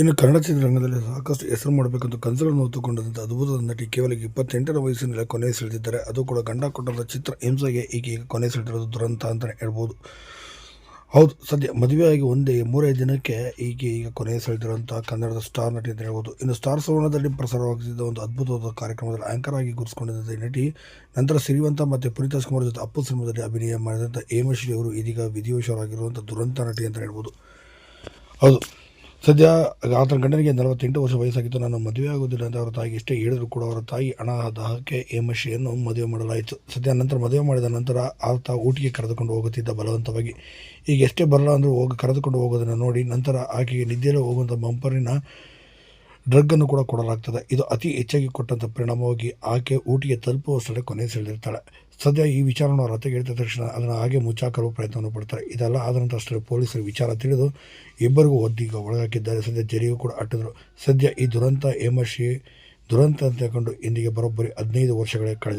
ಇನ್ನು ಕನ್ನಡ ಚಿತ್ರರಂಗದಲ್ಲಿ ಸಾಕಷ್ಟು ಹೆಸರು ಮಾಡಬೇಕಂತ ಕನಸುಗಳನ್ನು ಹೊತ್ತುಕೊಂಡಂತಹ ಅದ್ಭುತ ನಟಿ ಕೇವಲ ಇಪ್ಪತ್ತೆಂಟರ ವಯಸ್ಸಿನಲ್ಲಿ ಕೊನೆ ಸೆಳೆದಿದ್ದಾರೆ. ಅದು ಕೂಡ ಗಂಡ ಕೊಟ್ಟಂತಹ ಚಿತ್ರ ಹಿಂಸೆಗೆ ಈಗೀಗ ಈಗ ಕೊನೆ ಸೆಳೆದಿರೋದು ದುರಂತ ಅಂತಲೇ ಹೇಳ್ಬೋದು. ಹೌದು, ಸದ್ಯ ಮದುವೆಯಾಗಿ ಒಂದೇ ಮೂರೇ ದಿನಕ್ಕೆ ಈಗ ಈಗ ಕೊನೆ ಸೆಳೆದಿರುವಂತಹ ಕನ್ನಡದ ಸ್ಟಾರ್ ನಟಿ ಅಂತ ಹೇಳ್ಬೋದು. ಇನ್ನು ಸ್ಟಾರ್ ಸುವರ್ಣದಲ್ಲಿ ಪ್ರಸಾರವಾಗುತ್ತಿದ್ದ ಒಂದು ಅದ್ಭುತವಾದ ಕಾರ್ಯಕ್ರಮದಲ್ಲಿ ಆಂಕರ್ ಆಗಿ ಗುರುತಿಸಿಕೊಂಡಿದ್ದ ನಟಿ, ನಂತರ ಸಿರಿವಂತ ಮತ್ತು ಪುನೀತ್ ಕುಮಾರ್ ಜೊತೆ ಅಪ್ಪು ಸಿನಿಮಾದಲ್ಲಿ ಅಭಿನಯ ಮಾಡಿದಂಥ ಹೇಮಶ್ರೀ ಅವರು ಇದೀಗ ವಿಧಿವಶರಾಗಿರುವಂಥ ದುರಂತ ನಟಿ ಅಂತ ಹೇಳ್ಬೋದು. ಹೌದು ಸದ್ಯ ಆತನ ಗಂಡನಿಗೆ ನಲವತ್ತೆಂಟು ವರ್ಷ ವಯಸ್ಸಾಗಿತ್ತು ನಾನು ಮದುವೆ ಆಗೋದಿಲ್ಲ ಅಂತ ಅವರ ತಾಯಿಗೆ ಇಷ್ಟೇ ಹೇಳಿದ್ರು ಕೂಡ ಅವರ ತಾಯಿ ಹಣ, ದಾಹಕ್ಕೆ ಹೇಮಶ್ರೀಯನ್ನು ಮದುವೆ ಮಾಡಲಾಯಿತು. ಸದ್ಯ ನಂತರ ಮದುವೆ ಮಾಡಿದ ನಂತರ ಆತ ಊಟಿಗೆ ಕರೆದುಕೊಂಡು ಹೋಗುತ್ತಿದ್ದ ಬಲವಂತವಾಗಿ. ಈಗ ಎಷ್ಟೇ ಬರಲ್ಲ ಅಂದರೂ ಹೋಗಿ, ಕರೆದುಕೊಂಡು ಹೋಗೋದನ್ನು ನೋಡಿ ನಂತರ ಆಕೆಗೆ ನಿದ್ದೆಯಲ್ಲಿ ಹೋಗುವಂಥ ಬಂಪರಿನ ಡ್ರಗ್ಗನ್ನು ಕೂಡ ಕೊಡಲಾಗ್ತದೆ. ಇದು ಅತಿ ಹೆಚ್ಚಾಗಿ ಕೊಟ್ಟಂಥ ಪರಿಣಾಮವಾಗಿ ಆಕೆ ಊಟಿಗೆ ತಲುಪುವಷ್ಟರಲ್ಲಿ ಕೊನೆ ಸೆಳೆದಿರ್ತಾಳೆ. ಸದ್ಯ ಈ ವಿಚಾರವನ್ನು ಅವರ ಹೇಳಿದ ತಕ್ಷಣ ಅದನ್ನು ಹಾಗೆ ಮುಚ್ಚಾಕಲು ಪ್ರಯತ್ನವನ್ನು ಪಡ್ತಾರೆ. ಇದೆಲ್ಲ ಆದ ನಂತರ ಪೊಲೀಸರು ವಿಚಾರ ತಿಳಿದು ಇಬ್ಬರಿಗೂ ಒದ್ದೀಗ ಒಳಗಾಕಿದ್ದಾರೆ. ಸದ್ಯ ಜರಿಗೂ ಕೂಡ ಅಟ್ಟಿದ್ರು. ಸದ್ಯ ಈ ದುರಂತ ಹೇಮಶ್ರೀ ದುರಂತ ಅಂತ ಕಂಡು ಇಂದಿಗೆ ಬರೋಬ್ಬರಿ ಹದಿನೈದು ವರ್ಷಗಳೇ ಕಳೆದಿದೆ.